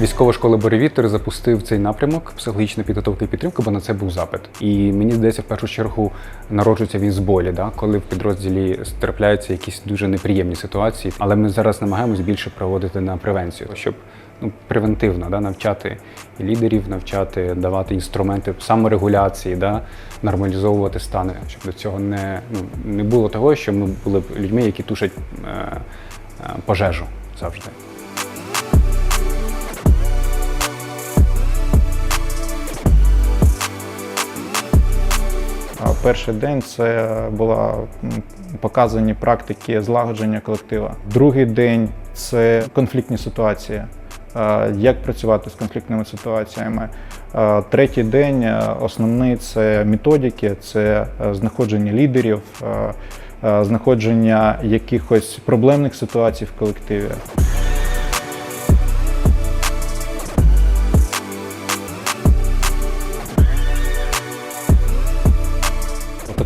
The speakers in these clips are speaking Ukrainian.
Військова школа Боревітер запустив цей напрямок психологічна підготовка і підтримка, бо на це був запит. І мені здається, в першу чергу народжується він з болі, да? коли в підрозділі трапляються якісь дуже неприємні ситуації. Але ми зараз намагаємось більше проводити на превенцію, щоб ну, превентивно да? навчати лідерів, навчати, давати інструменти саморегуляції, да? нормалізовувати стани, щоб до цього не, ну, не було того, що ми були б людьми, які тушать е, е, пожежу завжди. Перший день це була показані практики злагодження колектива. Другий день це конфліктні ситуації. Як працювати з конфліктними ситуаціями? Третій день е, основний це методики, це е, знаходження лідерів, е, знаходження якихось проблемних ситуацій в колективі.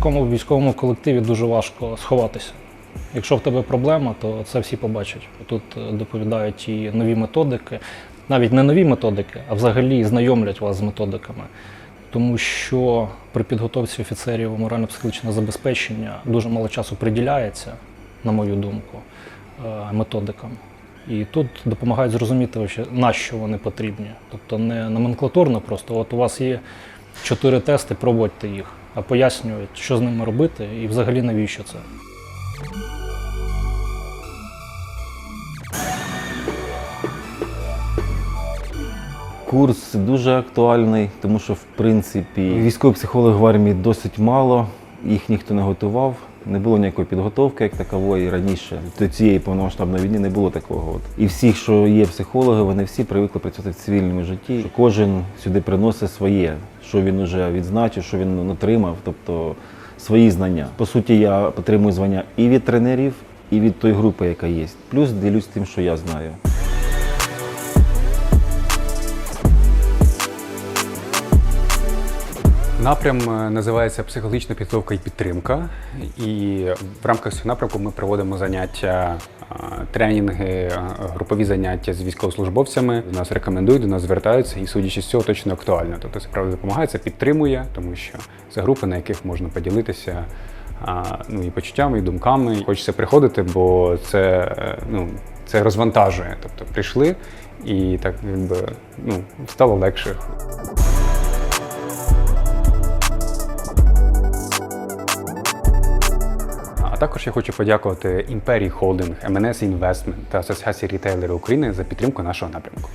Такому військовому колективі дуже важко сховатися. Якщо в тебе проблема, то це всі побачать. Тут е, доповідають і нові методики, навіть не нові методики, а взагалі знайомлять вас з методиками. Тому що при підготовці офіцерів морально-психологічного забезпечення дуже мало часу приділяється, на мою думку, е, методикам. І тут допомагають зрозуміти, на що вони потрібні. Тобто не номенклатурно просто, от у вас є чотири тести, пробуйте їх, пояснюють, що з ними робити і взагалі навіщо це. Курс дуже актуальний, тому що, в принципі, військових психологів в армії досить мало, їх ніхто не готував. Не було ніякої підготовки як такової раніше. До цієї повномасштабної війни не було такого. І всі, що є психологи, вони всі привикли працювати в цивільному житті. Кожен сюди приносить своє, що він вже відзначив, що він отримав, тобто свої знання. По суті, я отримую звання і від тренерів, і від тої групи, яка є. Плюс ділюсь тим, що я знаю. Напрям е, називається психологічна підготовка і підтримка. І в рамках цього напрямку ми проводимо заняття, тренінги, групові заняття з військовослужбовцями. До нас рекомендують, до нас звертаються, і судячи з цього, точно актуально. Тобто це правда допомагає, це підтримує, тому що це групи, на яких можна поділитися. Ну і почуттями, і думками. Хочеться приходити, бо це е, ну це розвантажує. Тобто прийшли і так якби ну стало легше. Також я хочу подякувати Імперії Холдинг, МНС Інвестмент та Асоціації рітейлерів України за підтримку нашого напрямку.